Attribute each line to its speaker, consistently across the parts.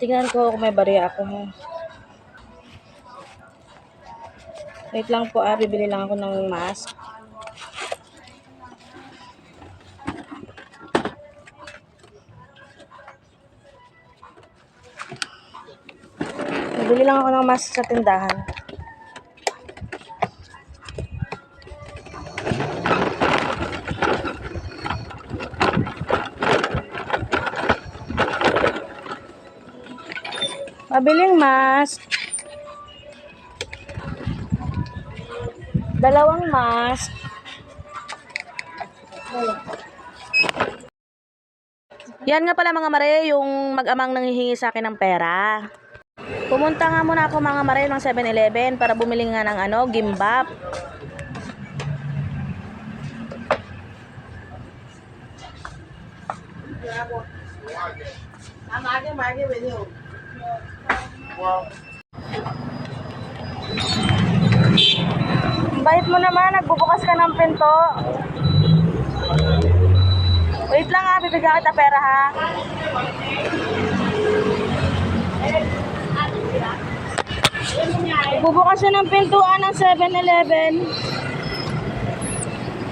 Speaker 1: Tingnan ko kung may bariya ako. Wait lang po ah, bibili lang ako ng mask. Bibili lang ako ng mask sa tindahan. Mabiling mask. Dalawang mask. Yan nga pala mga mare, yung mag-amang nanghihingi sa akin ng pera. Pumunta nga muna ako mga mare ng 7-Eleven para bumili nga ng ano, gimbap. Ang Bait mo naman, nagbubukas ka ng pinto. Wait lang ha, bibigyan kita pera ha. Bubukas siya ng pintuan ng 7-Eleven.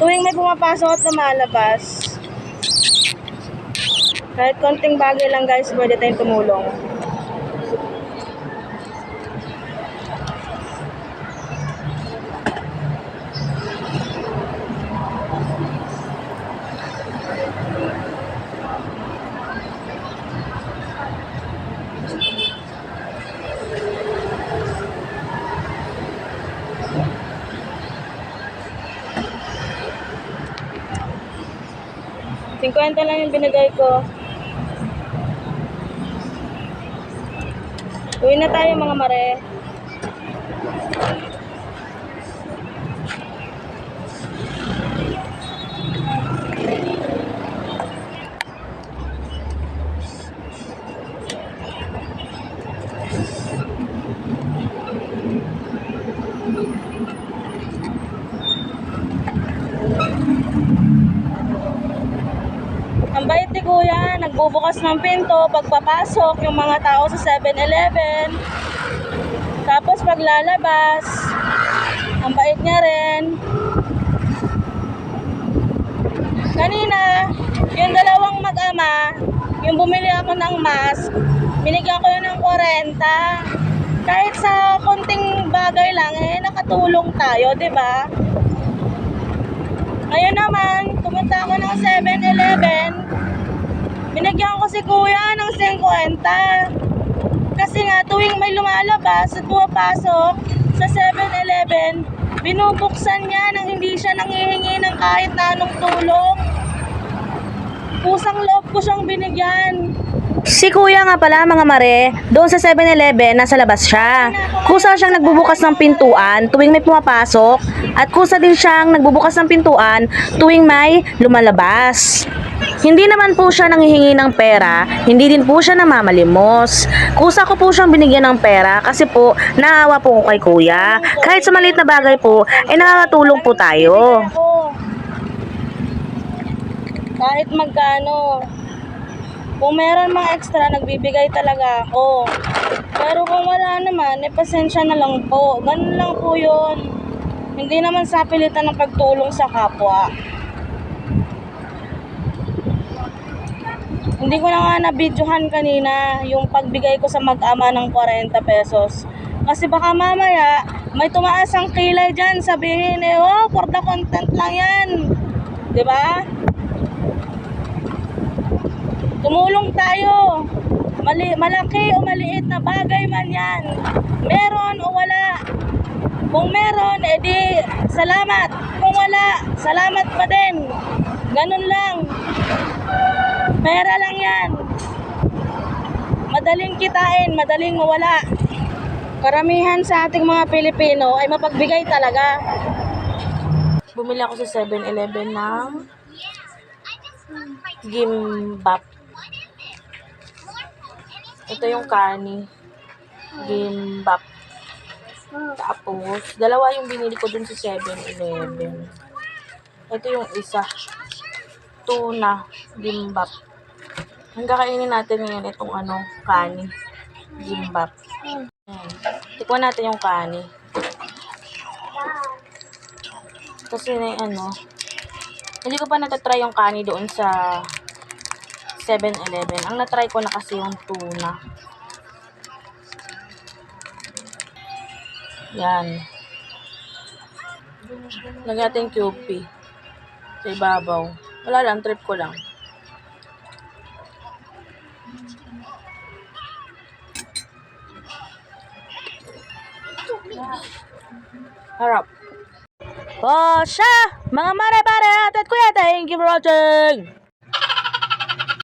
Speaker 1: Tuwing may pumapasok at lumalabas. Kahit konting bagay lang guys, pwede tayong tumulong. Cinquenta lang yung binigay ko. Uwi na tayo mga mare. Ang bait ni kuya, nagbubukas ng pinto pagpapasok yung mga tao sa 7-Eleven. Tapos paglalabas, ang bait niya rin. Kanina, yung dalawang mag-ama, yung bumili ako ng mask, binigyan ko yun ng 40. Kahit sa konting bagay lang, eh, nakatulong tayo, di ba? Ngayon naman, pumunta ako ng 7-Eleven. Binigyan ko si kuya ng 50. Kasi nga, tuwing may lumalabas at pumapasok sa 7-Eleven, binubuksan niya nang hindi siya nangihingi ng kahit na anong tulong. Pusang loob ko siyang binigyan. Si kuya nga pala mga mare, doon sa 7-Eleven, nasa labas siya. Kusa siyang nagbubukas ng pintuan tuwing may pumapasok at kusa din siyang nagbubukas ng pintuan tuwing may lumalabas. Hindi naman po siya nanghihingi ng pera, hindi din po siya namamalimos. Kusa ko po siyang binigyan ng pera kasi po naawa po ko kay kuya. Kahit sa maliit na bagay po, ay nakakatulong po tayo. Kahit magkano. Kung meron mga extra, nagbibigay talaga ako. Pero kung wala naman, eh pasensya na lang po. Ganun lang po yun. Hindi naman sa pilitan ng pagtulong sa kapwa. Hindi ko na nga na-videohan kanina yung pagbigay ko sa mag-ama ng 40 pesos. Kasi baka mamaya, may tumaas ang kilay dyan. Sabihin eh, oh, for the content lang yan. ba? Tumulong tayo. Mali, malaki o maliit na bagay man yan. Meron o wala. Kung meron, edi salamat. Kung wala, salamat pa din. Ganun lang. Pera lang yan. Madaling kitain, madaling mawala. Karamihan sa ating mga Pilipino ay mapagbigay talaga. Bumili ako sa 7-Eleven ng gimbap. Ito yung kani. Gimbap. Tapos, dalawa yung binili ko dun sa 7-Eleven. Ito yung isa. Tuna. Gimbap. Ang kakainin natin ngayon itong ano, kani. Gimbap. Ayan. Tikman natin yung kani. Kasi na ano, hindi ko pa natatry yung kani doon sa 7-Eleven. Ang natry ko na kasi yung tuna. Yan. Lagyan natin QP. Sa ibabaw. Wala lang, trip ko lang. Harap. Oh, siya! Mga mare-pare at kuya, thank you for watching!